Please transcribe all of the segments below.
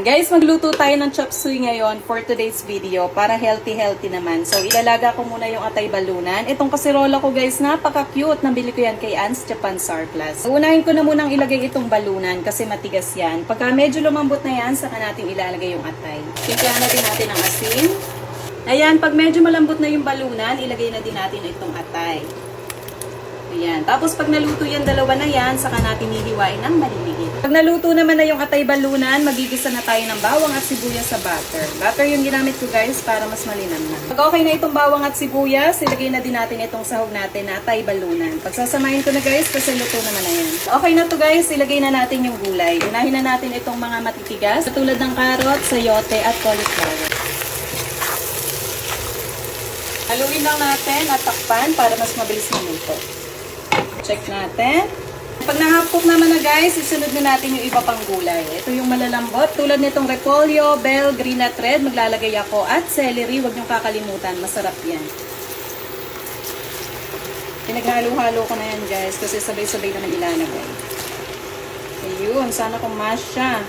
Guys, magluto tayo ng chop suey ngayon for today's video para healthy-healthy naman. So, ilalaga ko muna yung atay balunan. Itong kasirola ko guys, napaka-cute. Nabili ko yan kay Ann's Japan Surplus. Unahin ko na munang ilagay itong balunan kasi matigas yan. Pagka medyo lumambot na yan, saka natin ilalagay yung atay. Simplahan natin natin ang asin. Ayan, pag medyo malambot na yung balunan, ilagay na din natin itong atay. Ayan. Tapos pag naluto yan, dalawa na yan, saka natin hihiwain ng maliliit. Pag naluto naman na yung atay balunan, magigisa na tayo ng bawang at sibuyas sa butter. Butter yung ginamit ko guys para mas malinam na. Pag okay na itong bawang at sibuyas, ilagay na din natin itong sahog natin na atay balunan. Pagsasamahin ko na guys, kasi luto naman na yan. Okay na to guys, ilagay na natin yung gulay. Unahin na natin itong mga matitigas, tulad ng carrot, sayote at cauliflower. Haluin lang natin at takpan para mas mabilis maluto. Check natin. Pag nahapok naman na guys, isunod na natin yung iba pang gulay. Ito yung malalambot. Tulad nitong repolyo, bell, green at red, maglalagay ako. At celery, huwag niyong kakalimutan. Masarap yan. Pinaghalo-halo ko na yan guys kasi sabay-sabay naman ilalagay. Ayun, sana kumash siya.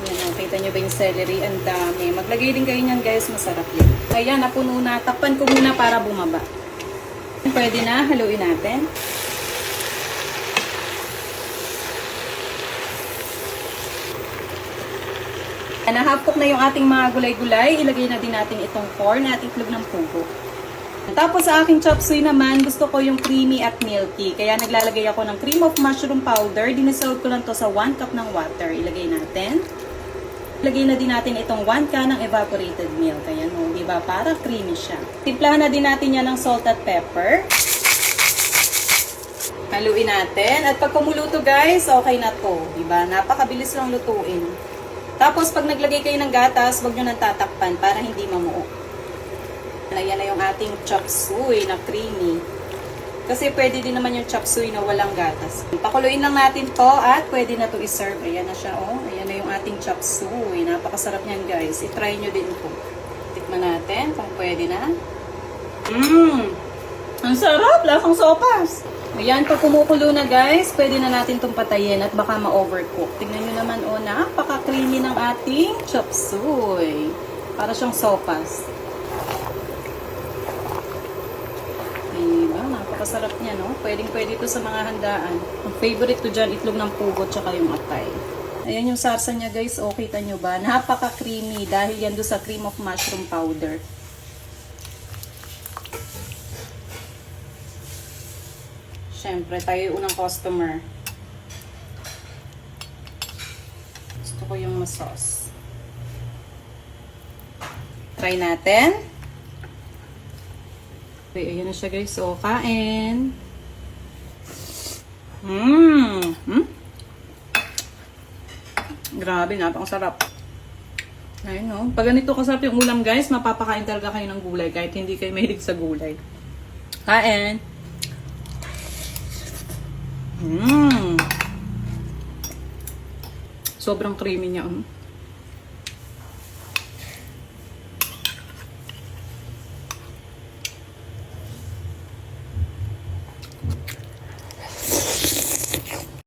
Ayan, oh, kita nyo ba yung celery? Ang dami. Maglagay din kayo niyan guys, masarap yan. Ayan, napuno na. Takpan ko muna para bumaba. Pwede na, haluin natin. Nahapok na yung ating mga gulay-gulay, ilagay na din natin itong corn at itlog ng pugo. Tapos sa aking chop suey naman, gusto ko yung creamy at milky. Kaya naglalagay ako ng cream of mushroom powder. Dinissolve ko lang to sa 1 cup ng water. Ilagay natin. Ilagay na din natin itong 1 can ng evaporated milk. Ayan o, di ba? Para creamy siya. Timplahan na din natin yan ng salt at pepper. Haluin natin. At pag kumuluto guys, okay na to. Di ba? Napakabilis lang lutuin. Tapos pag naglagay kayo ng gatas, huwag nyo nang tatakpan para hindi mamuo. Ayan na yung ating chop suey na creamy. Kasi pwede din naman yung chop suey na walang gatas. Pakuluin lang natin to at pwede na to i-serve. Ayan na siya oh. Ayan na ating chop suey. Napakasarap niyan guys. I-try nyo din po. Tikman natin kung pwede na. Mmm! Ang sarap! Lasang sopas! Ayan, pag kumukulo na guys, pwede na natin itong patayin at baka ma-overcook. Tingnan nyo naman, oh, napaka-creamy ng ating chop suey. Para siyang sopas. Diba? Napakasarap niya, no? Pwedeng pwede ito sa mga handaan. Ang favorite ko dyan, itlog ng pugo tsaka yung atay. Ayan yung sarsa niya guys, oh, kita nyo ba? Napaka-creamy dahil yan doon sa cream of mushroom powder. Siyempre, tayo yung unang customer. Gusto ko yung sauce. Try natin. Okay, ayan na siya guys. So, kain. Mmm! Hmm? Grabe, napakasarap. Ayun no. Pag ganito kasarap yung ulam guys, mapapakain talaga kayo ng gulay kahit hindi kayo mahilig sa gulay. Kain. Mmm. Sobrang creamy niya. Um.